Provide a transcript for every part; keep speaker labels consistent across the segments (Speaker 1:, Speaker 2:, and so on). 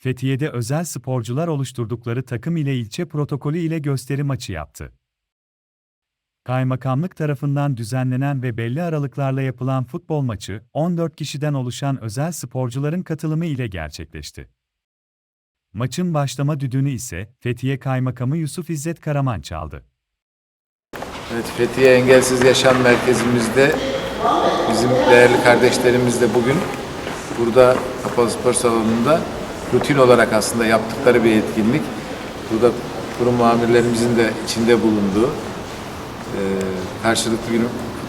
Speaker 1: Fethiye'de özel sporcular oluşturdukları takım ile ilçe protokolü ile gösteri maçı yaptı. Kaymakamlık tarafından düzenlenen ve belli aralıklarla yapılan futbol maçı, 14 kişiden oluşan özel sporcuların katılımı ile gerçekleşti. Maçın başlama düdüğünü ise Fethiye Kaymakamı Yusuf İzzet Karaman çaldı.
Speaker 2: Evet, Fethiye Engelsiz Yaşam Merkezimizde bizim değerli kardeşlerimiz de bugün burada Kapalı Spor Salonu'nda rutin olarak aslında yaptıkları bir etkinlik. Burada kurum amirlerimizin de içinde bulunduğu e, karşılıklı bir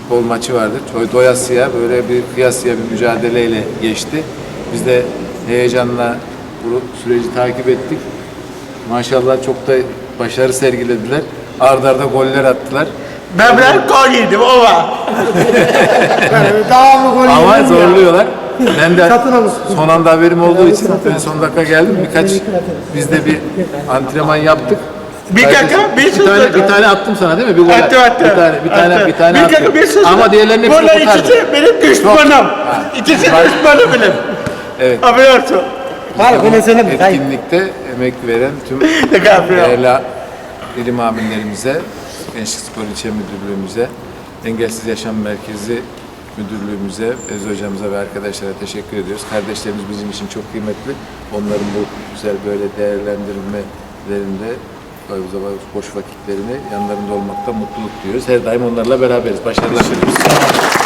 Speaker 2: futbol maçı vardı. Doyasıya böyle bir kıyasıya bir mücadeleyle geçti. Biz de heyecanla bu süreci takip ettik. Maşallah çok da başarı sergilediler. Arda arda goller attılar.
Speaker 3: Ben biraz gol yedim ama.
Speaker 4: Devamlı gol
Speaker 2: Ama
Speaker 4: yedim ya.
Speaker 2: Ben de son anda haberim olduğu için ben son dakika geldim. Birkaç biz de bir antrenman yaptık.
Speaker 3: Bir dakika, bir
Speaker 2: bir tane, bir tane attım sana değil mi? Bir gol
Speaker 3: Attı attı.
Speaker 2: Bir tane, bir tane, bir tane
Speaker 3: bir
Speaker 2: attım.
Speaker 3: dakika, bir sus.
Speaker 2: Ama diğerlerinin hepsini
Speaker 3: Bunlar
Speaker 2: kurtardım.
Speaker 3: ikisi benim düşmanım. İkisi düşmanım benim.
Speaker 2: Evet.
Speaker 3: Haberin olsun.
Speaker 4: Var söyleme. Hayır.
Speaker 2: Etkinlikte emek veren tüm
Speaker 3: Ne kadar
Speaker 2: değerli ilim amirlerimize, Gençlik Spor İlçe Müdürlüğümüze, Engelsiz Yaşam Merkezi Müdürlüğümüze, Öz Hocamıza ve arkadaşlara teşekkür ediyoruz. Kardeşlerimiz bizim için çok kıymetli. Onların bu güzel böyle değerlendirmelerinde boş vakitlerini yanlarında olmakta mutluluk duyuyoruz. Her daim onlarla beraberiz. Başarılar diliyoruz.